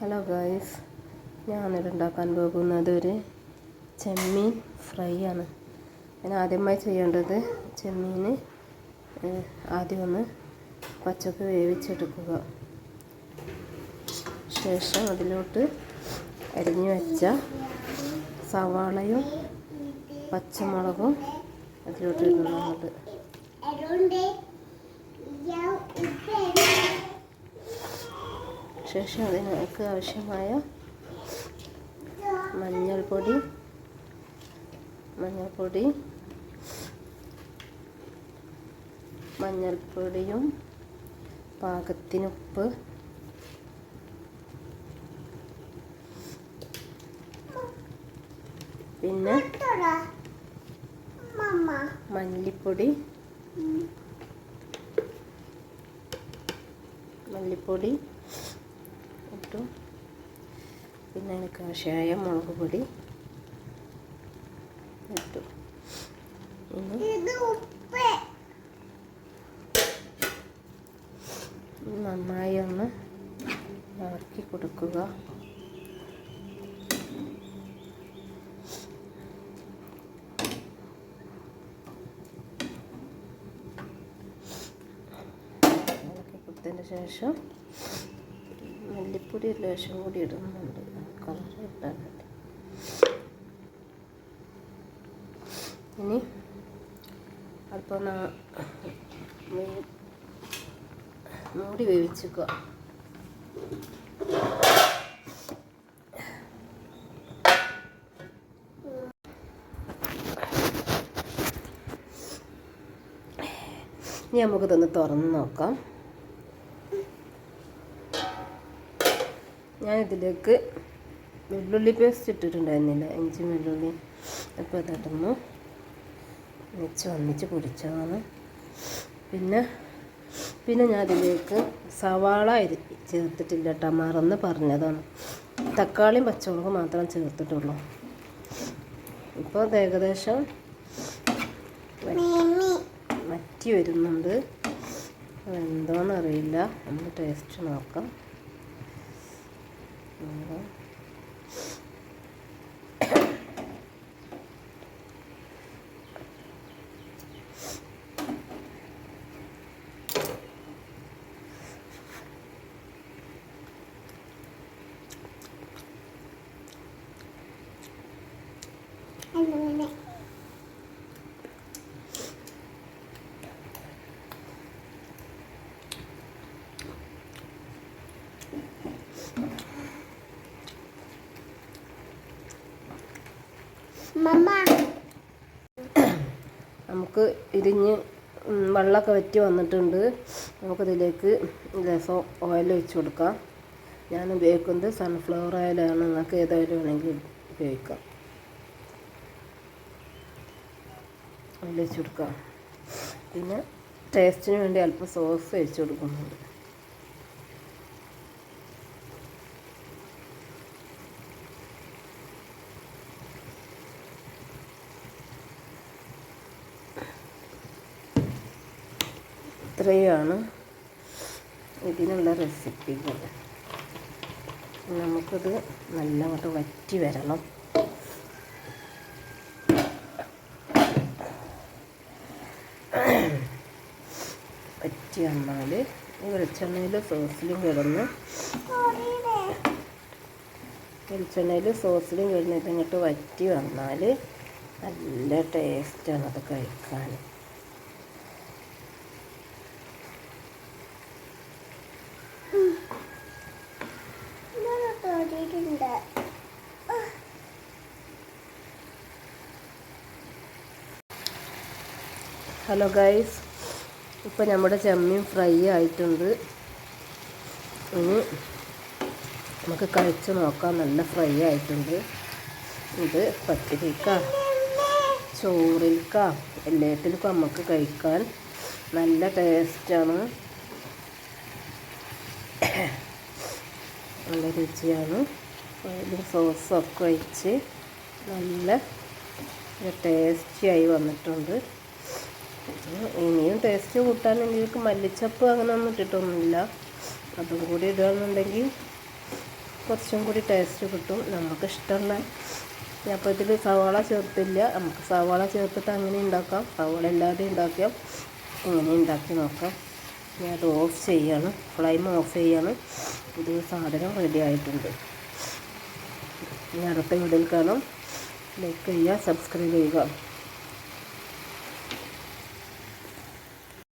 Hello guys ഞാനിവിടെ ഉണ്ടാക്കാൻ പോകുന്നത് ഒരു ചെമ്മീൻ ഫ്രൈ ആണ് ഞാൻ ആദ്യമായി ചെയ്യേണ്ടത് ചെമ്മീൻ ആദ്യം ഒന്ന് പച്ചക്ക് വേവിച്ചെടുക്കുക. ശേഷം അതിലോട്ട് അരിഞ്ഞു വെച്ച സവാളയും പച്ചമുളകും അതിലോട്ട് ഇടുന്നുണ്ട് ശേഷം അതിനൊക്കെ ആവശ്യമായ മഞ്ഞൾപ്പൊടി മഞ്ഞൾപ്പൊടി മഞ്ഞൾപ്പൊടിയും പാകത്തിനുപ്പ് പിന്നെ മല്ലിപ്പൊടി മല്ലിപ്പൊടി ഇട്ടു. പിന്നെ എനിക്ക് ആവശ്യമായ മുളക് പൊടി ഇട്ടു. നന്നായി ഒന്ന് ഇളക്കി കൊടുക്കുക. കൊടുത്തതിന് ശേഷം മല്ലിപ്പൊടി ഒരു ലേശം കൂടി ഇടുന്നുണ്ട്. കളർ കിട്ടാൻ വേണ്ടി. ഇനി മൂ- മൂടി വേവിച്ചിക്കുക. ഇനി നമുക്കിതൊന്ന് തുറന്ന് നോക്കാം. ഞാൻ ഇതിലേക്ക് വെള്ളുള്ളി പേസ്റ്റ് ഇട്ടിട്ടുണ്ടായിരുന്നില്ല. ഇഞ്ചി വെള്ളുള്ളി അപ്പോൾ അതിടുന്നു വെച്ച് ഒന്നിച്ച് പൊടിച്ചതാണ്. പിന്നെ പിന്നെ ഞാൻ അതിലേക്ക് സവാള ചേർത്തിട്ടില്ല കേട്ടോ മറന്ന് പറഞ്ഞതാണ്. തക്കാളിയും പച്ചമുളകും മാത്രം ചേർത്തിട്ടുള്ളൂ. ഇപ്പോൾ അത് ഏകദേശം വറ്റി വരുന്നുണ്ട്. എന്തോന്നറിയില്ല ഒന്ന് ടേസ്റ്റ് നോക്കാം. Hmm. നമുക്ക് ഇരിഞ്ഞ് വെള്ളമൊക്കെ വറ്റി വന്നിട്ടുണ്ട്. നമുക്കിതിലേക്ക് രസം ഓയിൽ ഒഴിച്ച് കൊടുക്കാം. ഞാൻ ഉപയോഗിക്കുന്നത് സൺഫ്ലവർ ഓയിലാണ് നിങ്ങൾക്ക് ഏതായാലും വേണമെങ്കിൽ ഉപയോഗിക്കാം. ഓയിൽ ഒഴിച്ച് കൊടുക്കാം. പിന്നെ ടേസ്റ്റിന് വേണ്ടി അല്പം സോസ് ഒഴിച്ച് കൊടുക്കുന്നുണ്ട്. ഇത്രയുമാണ് ഇതിനുള്ള റെസിപ്പികൾ. നമുക്കിത് നല്ലവണ്ണം വറ്റി വരണം. വറ്റി വന്നാൽ ഈ വെളിച്ചെണ്ണയിൽ സോസിലും കിടന്ന് വെളിച്ചെണ്ണയിൽ സോസിലും കിടന്ന് ഇതിങ്ങോട്ട് വറ്റി വന്നാൽ നല്ല ടേസ്റ്റാണ് അത് കഴിക്കാൻ. ഹലോ ഗൈസ് ഇപ്പോൾ നമ്മുടെ ചെമ്മീൻ ഫ്രൈ ആയിട്ടുണ്ട്. ഇനി നമുക്ക് കഴിച്ച് നോക്കാം. നല്ല ഫ്രൈ ആയിട്ടുണ്ട്. ഇത് പത്തിരിക്ക ചോറിൽക്ക എല്ലാറ്റിലും നമുക്ക് കഴിക്കാൻ നല്ല ടേസ്റ്റാണ് നല്ല രുചിയാണ്. ഇതിന് സോസൊക്കെ ഒഴിച്ച് നല്ല ടേസ്റ്റിയായി വന്നിട്ടുണ്ട്. ഇനിയും ടേസ്റ്റ് കൂട്ടാനുണ്ടെങ്കിൽ മല്ലിച്ചപ്പ് അങ്ങനെ ഒന്നും ഇട്ടിട്ടൊന്നുമില്ല. അതും കൂടി ഇടുകയാണെന്നുണ്ടെങ്കിൽ കുറച്ചും കൂടി ടേസ്റ്റ് കിട്ടും. നമുക്കിഷ്ടമുള്ള അപ്പോൾ ഇതിൽ സവാള ചേർത്തില്ല. നമുക്ക് സവാള ചേർത്തിട്ട് അങ്ങനെ ഉണ്ടാക്കാം. സവാള ഇല്ലാതെ ഉണ്ടാക്കാം ഇങ്ങനെ ഉണ്ടാക്കി നോക്കാം. ഞാൻ അത് ഓഫ് ചെയ്യാണ്. ഫ്ലൈം ഓഫ് ചെയ്യാണ്. പുതിയ സാധനം റെഡി ആയിട്ടുണ്ട്. ഇനി അടുത്ത വീഡിയോയിൽ കാണാം. ലൈക്ക് ചെയ്യുക സബ്സ്ക്രൈബ് ചെയ്യുക.